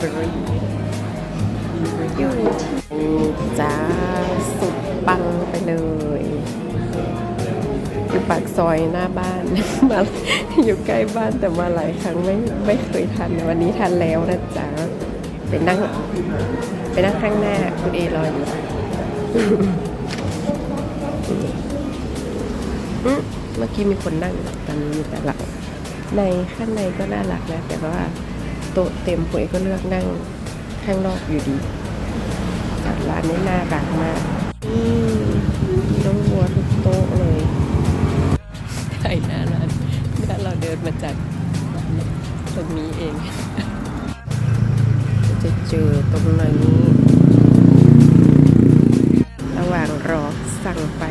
อยู่ที่จ้าสุดปังไปเลย อยู่ปากซอยหน้าบ้านมาอยู่ใกล้บ้านแต่มาหลายครั้งไม่ไม่เคยทันวันนี้ทันแล้วนะจ๊ะไปนั่งไปนั่งข้างหน้าคุณเอรออยู่เมื่อกี้มีคนนั่งตอนนี้มีแต่หลังในข้างในก็น่ารักนะแต่ว่า ต๊ะเต็มปุ๋ยก็เลือกนั่งข้างนอกอยู่ดีจัดร้านนี้น่ารักมากอืมน้องวัวทุกโต๊ะเลยใช่หน้าร้านถ้าเราเดินมาจากตรงนี้เอง จะเจอตรงไหนระหว่างรอสั่งไป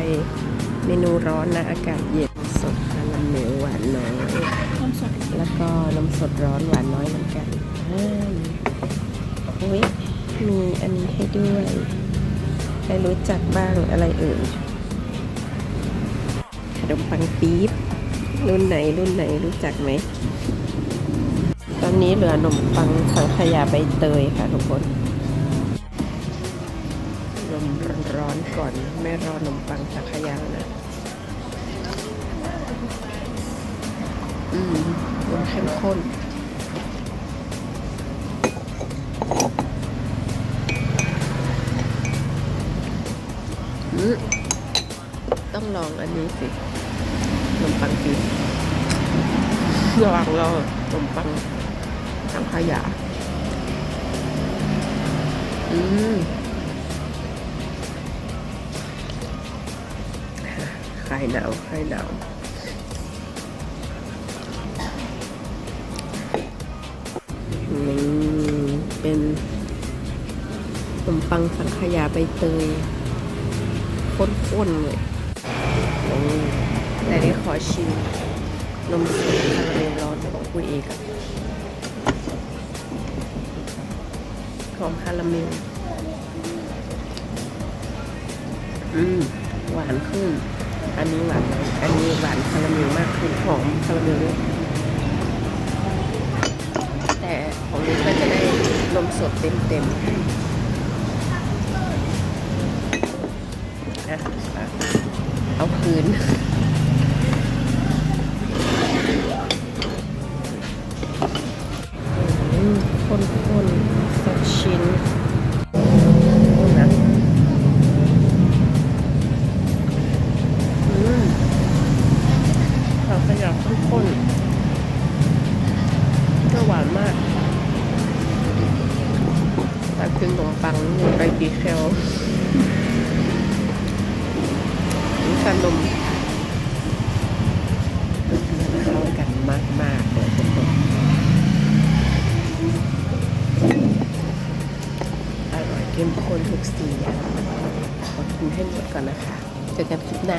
เมนูร้อนนะอากาศเย็นสดคาราเมลหวานน้อยแล้วก็นมสดร้อนหวานน้อยเหมือนกันอ่า อุ้ยมีอันนี้ให้ด้วยใครรู้จักบ้างอะไรเอ่ยขนมปังปี๊บรุ่นไหนรุ่นไหนรู้จักไหม ตอนนี้เหลือขนมปังสังขยาใบเตยค่ะทุกคนนมร้อนๆก่อนไม่รอขนมปังสังขยานะอืมนมเข้มข้น ต้องลองอันนี้สิขนมปังปี๊บระหว่างรอขนมปังสังขยา อืมคลายหนาวคลายหนาวนี่เป็นขนมปังสังขยาใบเตย ข้นๆเลยโอ้แต่ได้ขอชิมนมสดคาราเมลร้อนของคุณเอกอะหอมคาราเมล อืม หวานขึ้น อันนี้หวานน้อยอันนี้หวานคาราเมลมากขึ้นหอมคาราเมลด้วยแต่ของนี้ก็จะได้นมสดเต็มๆ คืนอืมข้นสักชิ้นนะอืมเราขยับข้นก็หวานมากแต่ครึ่งขนมปังไปกี่แคล นี่ขนมเข้ากันมากๆเลยทุกคนอร่อยเข้มข้นทุกสีขอกินให้หมดก่อนนะคะ เจอกันคลิปหน้า